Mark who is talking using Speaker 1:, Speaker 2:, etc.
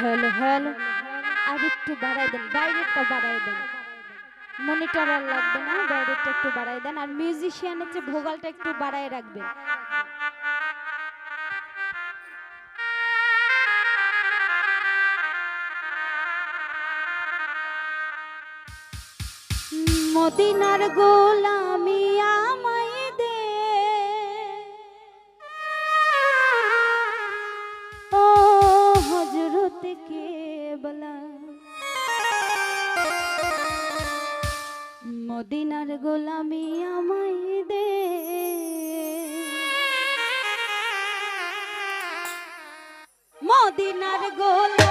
Speaker 1: Hello hello আর একটু বাড়াই দেন, বাইরেরটা বাড়াই দেন। মনিটর আর লাগবে না, বাইরেরটা একটু বাড়াই দেন। আর মিউজিশিয়ানের যে ভোগালটা একটু বাড়ায় রাখবেন। মদিনার গোলামি কেবলা মদিনার গোলামি আমায় দে মদিনার গোলামি